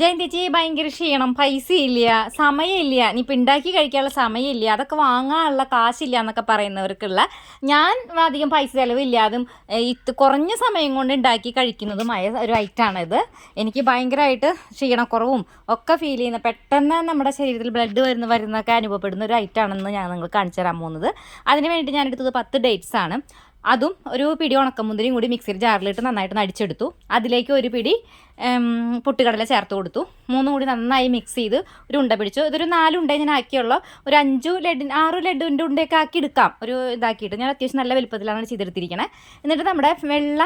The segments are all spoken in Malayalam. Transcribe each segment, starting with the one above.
ജയന്തിച്ചി ഭയങ്കര ക്ഷീണം. പൈസ ഇല്ല സമയമില്ല നീ ഇപ്പം ഉണ്ടാക്കി കഴിക്കാനുള്ള സമയമില്ല അതൊക്കെ വാങ്ങാനുള്ള കാശില്ല എന്നൊക്കെ പറയുന്നവർക്കുള്ള ഞാൻ അധികം പൈസ ചിലവില്ലാതും ഇത് കുറഞ്ഞ സമയം കൊണ്ട് ഉണ്ടാക്കി കഴിക്കുന്നതുമായ ഒരു ഐറ്റാണിത്. എനിക്ക് ഭയങ്കരമായിട്ട് ക്ഷീണക്കുറവും ഒക്കെ ഫീൽ ചെയ്യുന്ന പെട്ടെന്ന് നമ്മുടെ ശരീരത്തിൽ ബ്ലഡ് വരുന്ന വരുന്നൊക്കെ അനുഭവപ്പെടുന്ന ഒരു ഐറ്റാണെന്ന് ഞാൻ നിങ്ങൾക്ക് കാണിച്ചു തരാൻ പോകുന്നത്. അതിന് വേണ്ടിയിട്ട് ഞാൻ എടുത്തത് പത്ത് ഡേറ്റ്സ് ആണ്. അതും ഒരു പിടി ഉണക്കമുന്തിരിയും കൂടി മിക്സിയിൽ ജാറിലിട്ട് നന്നായിട്ട് നടിച്ചെടുത്തു അതിലേക്ക് ഒരു പിടി പൊട്ടുകടല ചേർത്ത് കൊടുത്തു. മൂന്നും കൂടി നന്നായി മിക്സ് ചെയ്ത് ഒരു ഉണ്ട പിടിച്ചു. ഇതൊരു നാല് ഉണ്ട ഞാൻ ആക്കിയുള്ള. ഒരു അഞ്ചു ലഡ് ആറ് ലഡുവിന്റെ ഉണ്ടയൊക്കെ ആക്കി എടുക്കാം. ഒരു ഇതാക്കിയിട്ട്. ഞാൻ അത്യാവശ്യം നല്ല വലുപ്പത്തിലാണ് ചെയ്തെടുത്തിരിക്കണേ. എന്നിട്ട് നമ്മുടെ വെള്ള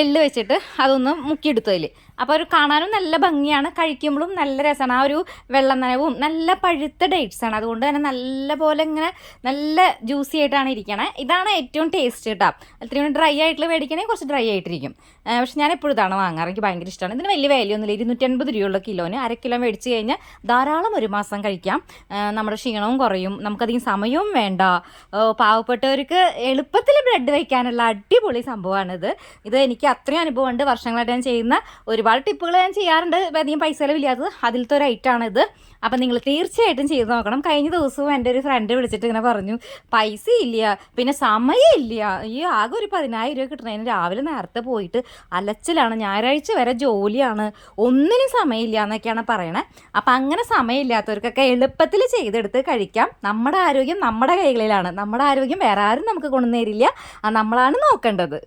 എള്ള് വെച്ചിട്ട് അതൊന്ന് മുക്കിയെടുത്തതിൽ അപ്പോൾ ഒരു കാണാനും നല്ല ഭംഗിയാണ് കഴിക്കുമ്പോഴും നല്ല രസമാണ്. ആ ഒരു വെള്ളം നനവും നല്ല പഴുത്ത ഡേറ്റ്സ് ആണ്. അതുകൊണ്ട് തന്നെ നല്ല പോലെ ഇങ്ങനെ നല്ല ജ്യൂസി ആയിട്ടാണ് ഇരിക്കണേ. ഇതാണ് ഏറ്റവും ടേസ്റ്റ് കേട്ടോ അത്രയും ഡ്രൈ ആയിട്ടുള്ള മേടിക്കണമെങ്കിൽ കുറച്ച് ഡ്രൈ ആയിട്ടിരിക്കും. പക്ഷെ ഞാൻ എപ്പോഴും ഇതാണ് വാങ്ങാറ്. എനിക്ക് ഭയങ്കര ഇഷ്ടമാണ്. ഇതിന് വലിയ വിലയൊന്നുമില്ല ഇരുന്നൂറ്റി അൻപത് രൂപയുള്ള കിലോന് അര കിലോ മേടിച്ച് കഴിഞ്ഞാൽ ധാരാളം ഒരു മാസം കഴിക്കാം. നമ്മുടെ ക്ഷീണവും കുറയും. നമുക്കധികം സമയവും വേണ്ട. പാവപ്പെട്ടവർക്ക് എളുപ്പത്തിൽ ബ്രെഡ് വയ്ക്കാനുള്ള അടിപൊളി സംഭവമാണിത്. ഇത് എനിക്ക് അത്രയും അനുഭവമുണ്ട്. വർഷങ്ങളായിട്ട് ഞാൻ ചെയ്യുന്ന ഒരുപാട് ടിപ്പുകൾ ഞാൻ ചെയ്യാറുണ്ട്. അധികം പൈസ ചിലവില്ലാത്തത് അതിലത്തെ ഒരു ഐറ്റാണ് ഇത്. അപ്പം നിങ്ങൾ തീർച്ചയായിട്ടും ചെയ്ത് നോക്കണം. കഴിഞ്ഞ ദിവസവും എന്റെ ഒരു ഫ്രണ്ട് വിളിച്ചിട്ട് ഇങ്ങനെ പറഞ്ഞു പൈസ ഇല്ല. പിന്നെ സമയമില്ല ഈ ആകെ ഒരു പതിനായിരം രൂപ കിട്ടുന്നതിന് രാവിലെ നേരത്തെ പോയിട്ട് അലച്ചിലാണ്. ഞായറാഴ്ച വരെ ജോലിയാണ്. ഒന്നിനും സമയമില്ല എന്നൊക്കെയാണ് പറയണേ. അപ്പം അങ്ങനെ സമയമില്ലാത്തവർക്കൊക്കെ എളുപ്പത്തിൽ ചെയ്തെടുത്ത് കഴിക്കാം. നമ്മുടെ ആരോഗ്യം നമ്മുടെ കൈകളിലാണ്. നമ്മുടെ ആരോഗ്യം വേറെ ആരും നമുക്ക് കൊണ്ടുവന്നേരില്ല അത് നമ്മളാണ് നോക്കേണ്ടത്.